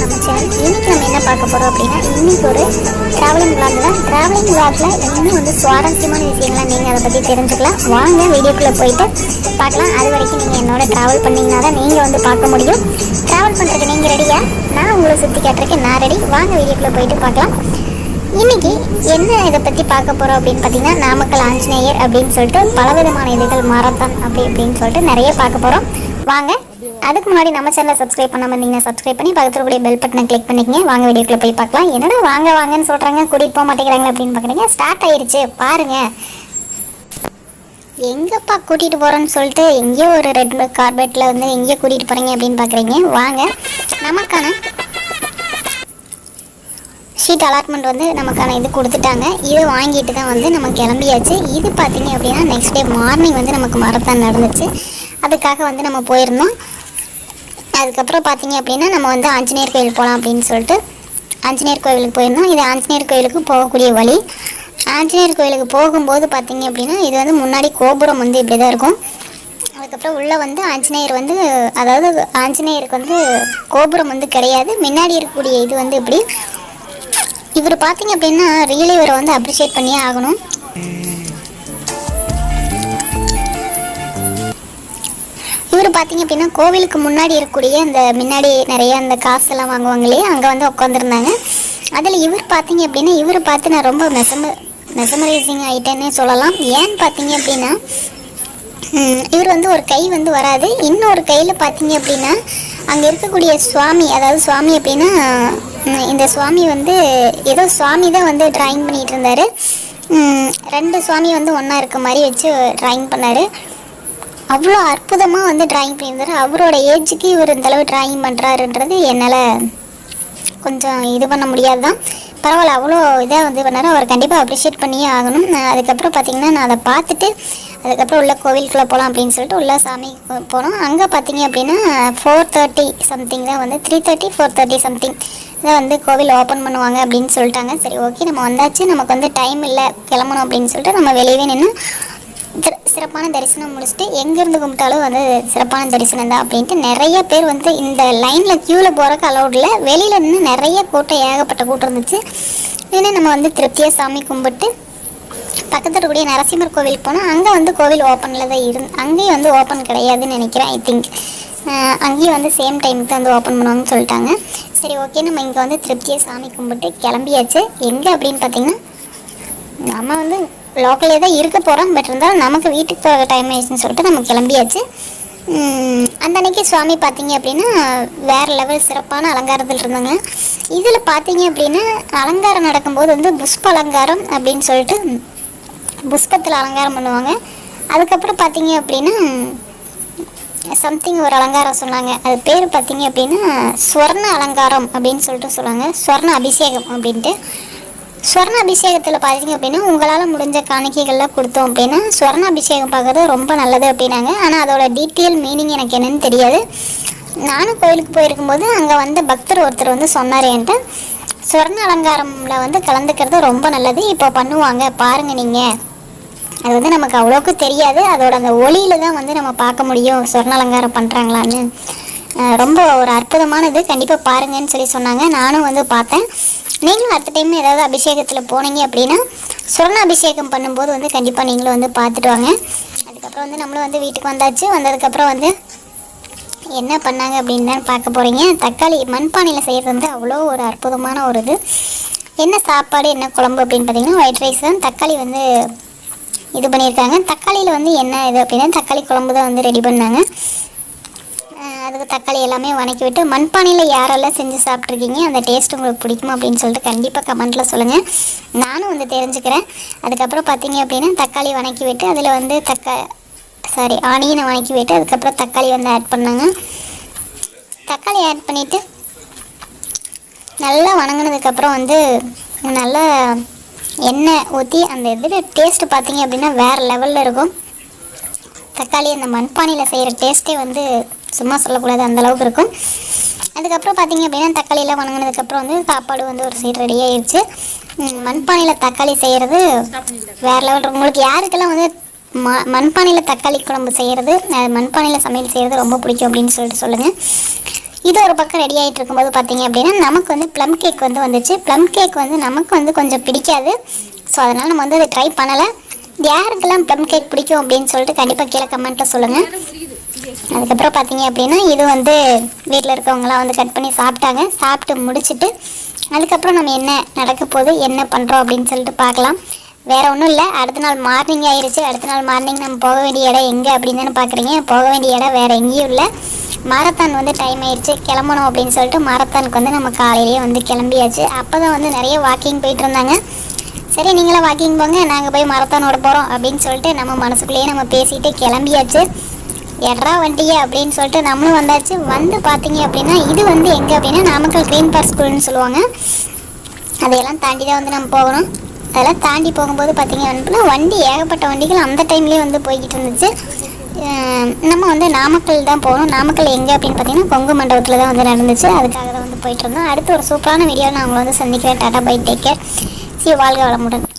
நம்ம சேனல் இன்னைக்கு நம்ம என்ன பார்க்க போகிறோம் அப்படின்னா இன்னைக்கு ஒரு டிராவலிங் vlog தான். டிராவலிங் விளாக்ல இன்னும் வந்து சுவாரஸ்யமான விஷயங்கள்லாம் நீங்கள் அதை பற்றி தெரிஞ்சுக்கலாம். வாங்க வீடியோக்குள்ளே போயிட்டு பார்க்கலாம். அது வரைக்கும் நீங்கள் என்னோட டிராவல் பண்ணிங்கன்னா தான் நீங்கள் வந்து பார்க்க முடியும். டிராவல் பண்ணுறதுக்கு நீங்கள் ரெடியா நான் உங்களை சுற்றி காட்டுறதுக்கு நான் ரெடி வாங்க வீடியோக்குள்ளே போயிட்டு பார்க்கலாம். இன்னைக்கு என்ன இதை பற்றி பார்க்க போகிறோம் அப்படின்னு பார்த்தீங்கன்னா நாமக்கல் ஆஞ்சநேயர் அப்படின்னு சொல்லிட்டு பலவிதமான இதுகள் மாரத்தான் அப்படி அப்படின்னு சொல்லிட்டு நிறைய பார்க்க போகிறோம் வாங்க அதுக்கு முன்னாடி நம்ம சேனலை சப்ஸ்கிரைப் பண்ணாமல் இருந்தீங்கன்னா சப்ஸ்கிரைப் பண்ணி பக்கத்தில் கூடிய பெல் பட்டனை கிளிக் பண்ணிக்கங்க. வாங்க வீடியோக்குள்ள போய் பார்க்கலாம். என்னடா வாங்க வாங்கன்னு சொல்கிறாங்க கூட்டிகிட்டு போக மாட்டேங்கிறாங்க அப்படின்னு பார்க்குறீங்க. ஸ்டார்ட் ஆயிருச்சு. பாருங்க. எங்கப்பா கூட்டிகிட்டு போகிறோன்னு சொல்லிட்டு எங்கேயோ ஒரு ரெட் கார்பெட்டில் வந்து எங்கேயோ கூட்டிகிட்டு போகிறீங்க அப்படின்னு பார்க்குறீங்க. வாங்க. நமக்கான ஷீட் அலாட்மெண்ட் வந்து நமக்கான இது கொடுத்துட்டாங்க. இதை வாங்கிட்டு தான் வந்து நம்ம கிளம்பியாச்சு. இது பார்த்தீங்க அப்படின்னா நெக்ஸ்ட் டே மார்னிங் வந்து நமக்கு மரத்தான் நடந்துச்சு. அதுக்காக வந்து நம்ம போயிருந்தோம். அதுக்கப்புறம் பார்த்தீங்க அப்படின்னா நம்ம வந்து ஆஞ்சநேயர் கோயில் போகலாம் அப்படின்னு சொல்லிட்டு ஆஞ்சநேயர் கோயிலுக்கு போயிருந்தோம். இது ஆஞ்சநேயர் கோயிலுக்கு போகக்கூடிய வழி. ஆஞ்சநேயர் கோயிலுக்கு போகும்போது பார்த்தீங்க அப்படின்னா இது வந்து முன்னாடி கோபுரம் வந்து இப்படி தான் இருக்கும். அதுக்கப்புறம் உள்ளே வந்து ஆஞ்சநேயர் வந்து அதாவது ஆஞ்சநேயருக்கு வந்து கோபுரம் வந்து கிடையாது. முன்னாடி இருக்கக்கூடிய இது வந்து இப்படி. இவர் பார்த்தீங்க அப்படின்னா ரியல் இவரை வந்து அப்ரிஷியேட் பண்ணியே ஆகணும். இவர் பார்த்தீங்க அப்படின்னா கோவிலுக்கு முன்னாடி இருக்கக்கூடிய அந்த முன்னாடி நிறைய அந்த காசெல்லாம் வாங்குவாங்க இல்லையா? அங்கே வந்து உட்காந்துருந்தாங்க அதில் இவர் பார்த்தீங்க அப்படின்னா இவரை பார்த்து நான் ரொம்ப மெசம மெசமரைசிங் ஆகிட்டேன்னே சொல்லலாம். ஏன்னு பார்த்தீங்க அப்படின்னா இவர் வந்து ஒரு கை வந்து வராது. இன்னொரு கையில் பார்த்தீங்க அப்படின்னா அங்கே இருக்கக்கூடிய சுவாமி அதாவது சுவாமி அப்படின்னா இந்த சுவாமி வந்து ஏதோ சுவாமி தான் வந்து டிராயிங் பண்ணிகிட்டு இருந்தார். ரெண்டு சுவாமி வந்து ஒன்றா இருக்க மாதிரி வச்சு ட்ராயிங் பண்ணார். அவ்வளோ அற்புதமாக வந்து டிராயிங் பண்ணியிருந்தார். அவரோட ஏஜுக்கு இவர் இந்தளவு ட்ராயிங் டிராயிங் பண்ணுறாருன்றது என்னால் கொஞ்சம் இது பண்ண முடியாது தான் பரவாயில்ல அவ்வளோ இதாக வந்து பண்ணார். அவர் கண்டிப்பாக அப்ரிஷியேட் பண்ணியே ஆகணும். அதுக்கப்புறம் பார்த்திங்கன்னா நான் அதை பார்த்துட்டு அதுக்கப்புறம் உள்ள கோவிலுக்குள்ளே போகலாம் அப்படின்னு சொல்லிட்டு உள்ள சாமி போனோம். அங்கே பார்த்தீங்க அப்படின்னா ஃபோர் தேர்ட்டி சம்திங் தான் வந்து three thirty four thirty something தான் வந்து கோவில் ஓப்பன் பண்ணுவாங்க அப்படின்னு சொல்லிட்டாங்க. சரி ஓகே நம்ம வந்தாச்சு. நமக்கு வந்து டைம் இல்லை. கிளம்பணும் அப்படின்னு சொல்லிட்டு நம்ம வெளியவே நின்று சிறப்பான தரிசனம் முடிச்சுட்டு எங்கேருந்து கும்பிட்டாலும் வந்து சிறப்பான தரிசனம் தான் அப்படின்ட்டு நிறைய பேர் வந்து இந்த லைனில் க்யூவில் போகிறக்கு அலௌட் இல்லை. வெளியில் நின்று நிறைய கூட்டம் ஏகப்பட்ட கூட்டம் இருந்துச்சு. இதுன்னு நம்ம வந்து திருப்தியாக சாமி கும்பிட்டு பக்கத்தில் இருக்கக்கூடிய நரசிம்மர் கோவில் போனால் அங்கே வந்து கோவில் ஓப்பனில் தான் இருந்து அங்கேயும் வந்து ஓப்பன் கிடையாதுன்னு நினைக்கிறேன் ஐ திங்க் அங்கேயும் வந்து சேம் டைமுக்கு தான் வந்து ஓப்பன் பண்ணுவாங்கன்னு சொல்லிட்டாங்க. சரி ஓகே நம்ம இங்கே வந்து திருப்தியாக சாமி கும்பிட்டு கிளம்பியாச்சு. எங்கே அப்படின்னு பார்த்தீங்கன்னா நம்ம வந்து லோக்கல்லே தான் இருக்க போகிறோம் பட் இருந்தாலும் நமக்கு வீட்டுக்கு போகிற டைம் ஆயிடுச்சுன்னு சொல்லிட்டு நம்ம கிளம்பியாச்சு. அந்த அன்னைக்கு சுவாமி பார்த்தீங்க அப்படின்னா வேறு லெவல் சிறப்பான அலங்காரத்தில் இருந்தாங்க. இதில் பார்த்தீங்க அப்படின்னா அலங்காரம் நடக்கும்போது வந்து புஷ்ப அலங்காரம் அப்படின்னு சொல்லிட்டு புஷ்பத்தில் அலங்காரம் பண்ணுவாங்க. அதுக்கப்புறம் பார்த்தீங்க அப்படின்னா சம்திங் ஒரு அலங்காரம் சொன்னாங்க. அது பேர் பார்த்தீங்க அப்படின்னா ஸ்வர்ண அலங்காரம் அப்படின்னு சொல்லிட்டு சொல்லுவாங்க. ஸ்வர்ண அபிஷேகம் அப்படின்ட்டு. ஸ்வர்ண அபிஷேகத்தில் பார்த்தீங்க அப்படின்னா உங்களால் முடிஞ்ச காணிக்கைகள்லாம் கொடுத்தோம் அப்படின்னா ஸ்வர்ண அபிஷேகம் பார்க்குறது ரொம்ப நல்லது அப்படின்னாங்க. ஆனால் அதோட டீட்டெயில் மீனிங் எனக்கு என்னன்னு தெரியாது. நானும் கோயிலுக்கு போயிருக்கும்போது அங்கே வந்த பக்தர் ஒருத்தர் வந்து சொன்னார் என்கிட்ட ஸ்வர்ண அலங்காரமில் வந்து கலந்துக்கிறது ரொம்ப நல்லது. இப்போ பண்ணுவாங்க. பாருங்கள் நீங்கள் அது வந்து நமக்கு அவ்வளோக்கு தெரியாது. அதோட அந்த ஒளியில தான் வந்து நம்ம பார்க்க முடியும். சொர்ண அலங்காரம் பண்ணுறாங்களான்னு ரொம்ப ஒரு அற்புதமானது. கண்டிப்பாக பாருங்கன்னு சொல்லி சொன்னாங்க. நானும் வந்து பார்த்தேன். நீங்களும் அடுத்த டைம் ஏதாவது அபிஷேகத்தில் போனீங்க அப்படின்னா சொர்ண அபிஷேகம் பண்ணும்போது வந்து கண்டிப்பாக நீங்களும் வந்து பார்த்துட்டு வாங்க. அதுக்கப்புறம் வந்து நம்மளும் வந்து வீட்டுக்கு வந்தாச்சு. வந்ததுக்கப்புறம் வந்து என்ன பண்ணாங்க அப்படின்னு தான் பார்க்க போகிறீங்க தக்காளி மண்பானையில் செய்கிறது வந்து அவ்வளோ ஒரு அற்புதமான ஒரு இது. என்ன சாப்பாடு என்ன குழம்பு அப்படின்னு பார்த்தீங்கன்னா ஒயிட் ரைஸ் தான். தக்காளி வந்து இது பண்ணியிருக்காங்க. தக்காளியில் வந்து என்ன இது அப்படின்னா தக்காளி குழம்பு தான் வந்து ரெடி பண்ணாங்க. அதுக்கு தக்காளி எல்லாமே வணக்கி விட்டு மண்பானையில் யாரெல்லாம் செஞ்சு சாப்பிட்ருக்கீங்க அந்த டேஸ்ட் உங்களுக்கு பிடிக்குமா அப்படின்னு சொல்லிட்டு கண்டிப்பாக கமெண்ட்டில் சொல்லுங்கள் நானும் வந்து தெரிஞ்சுக்கிறேன். அதுக்கப்புறம் பார்த்தீங்க அப்படின்னா தக்காளி வணக்கி விட்டு அதில் வந்து தக்கா சாரி ஆனியனை வணக்கி விட்டு அதுக்கப்புறம் தக்காளி வந்து ஆட் பண்ணாங்க. தக்காளி ஆட் பண்ணிவிட்டு நல்லா வணங்கினதுக்கப்புறம் வந்து நல்லா எண்ணெய் ஊற்றி அந்த இதில் டேஸ்ட்டு பார்த்தீங்க அப்படின்னா வேறு லெவலில் இருக்கும். தக்காளி அந்த மண்பானையில் செய்கிற டேஸ்ட்டே வந்து சும்மா சொல்லக்கூடாது அந்த அளவுக்கு இருக்கும். அதுக்கப்புறம் பார்த்தீங்க அப்படின்னா தக்காளியெல்லாம் வணங்கினதுக்கப்புறம் வந்து சாப்பாடு வந்து ஒரு சைடு ரெடி ஆயிடுச்சு மண்பானையில் தக்காளி செய்கிறது வேறு லெவல் உங்களுக்கு யாருக்கெல்லாம் வந்து ம மண்பானையில் தக்காளி குழம்பு செய்கிறது மண்பானையில் சமையல் செய்கிறது ரொம்ப பிடிக்கும் அப்படின்னு சொல்லிட்டு சொல்லுங்கள் இது ஒரு பக்கம் ரெடி ஆகிட்டு இருக்கும்போது பார்த்தீங்க அப்படின்னா நமக்கு வந்து ப்ளம் கேக் வந்து வந்துச்சு. ப்ளம் கேக் வந்து நமக்கு வந்து கொஞ்சம் பிடிக்காது. ஸோ அதனால் நம்ம வந்து அதை ட்ரை பண்ணலை. யாருக்கெல்லாம் ப்ளம் கேக் பிடிக்கும் அப்படின்னு சொல்லிட்டு கண்டிப்பாக கீழே கமெண்ட்டில் சொல்லுங்கள் அதுக்கப்புறம் பார்த்தீங்க அப்படின்னா இது வந்து வீட்டில் இருக்கவங்களாம் வந்து கட் பண்ணி சாப்பிட்டாங்க. சாப்பிட்டு முடிச்சுட்டு அதுக்கப்புறம் நம்ம என்ன நடக்க போகுது என்ன பண்ணுறோம் அப்படின்னு சொல்லிட்டு பார்க்கலாம். வேறு ஒன்றும் இல்லை. அடுத்த நாள் மார்னிங் ஆயிடுச்சு அடுத்த நாள் மார்னிங் நம்ம போக வேண்டிய இடம் எங்கே அப்படின்னு தானே பார்க்குறீங்க. போக வேண்டிய இடம் வேறு எங்கேயும் இல்லை. மாரத்தான் வந்து டைம் ஆயிடுச்சு கிளம்பணும் அப்படின்னு சொல்லிட்டு மாரத்தானுக்கு வந்து நம்ம காலையிலேயே வந்து கிளம்பியாச்சு. அப்போ தான் வந்து நிறைய வாக்கிங் போயிட்டு இருந்தாங்க. சரி நீங்களாம் வாக்கிங் போங்க. நாங்கள் போய் மரத்தானோட போகிறோம் அப்படின்னு சொல்லிட்டு நம்ம மனசுக்குள்ளேயே நம்ம பேசிகிட்டு கிளம்பியாச்சு. எட்ரா வண்டியே அப்படின்னு சொல்லிட்டு நம்மளும் வந்தாச்சு. வந்து பார்த்தீங்க அப்படின்னா இது வந்து எங்கே அப்படின்னா நாமக்கல் க்ரீன் பார்க் ஸ்கூல்னு சொல்லுவாங்க. அதையெல்லாம் தாண்டி தான் வந்து நம்ம போகணும். அதெல்லாம் தாண்டி போகும்போது பார்த்தீங்க அப்படின்னா வண்டி ஏகப்பட்ட வண்டிகள் அந்த டைம்லேயே வந்து போய்கிட்டு இருந்துச்சு. நம்ம வந்து நாமக்கல் தான் போகணும். நாமக்கல் எங்கே அப்படின்னு பார்த்தீங்கன்னா கொங்கு மண்டபத்தில் தான் வந்து நடந்துச்சு. அதுக்காக தான் வந்து போயிட்டு இருந்தோம். அடுத்து ஒரு சூப்பரான வீடியோவில் நான் உங்களை வந்து சந்திக்கிறேன். Tata bye take care. C வாழ்க வளமுடன்.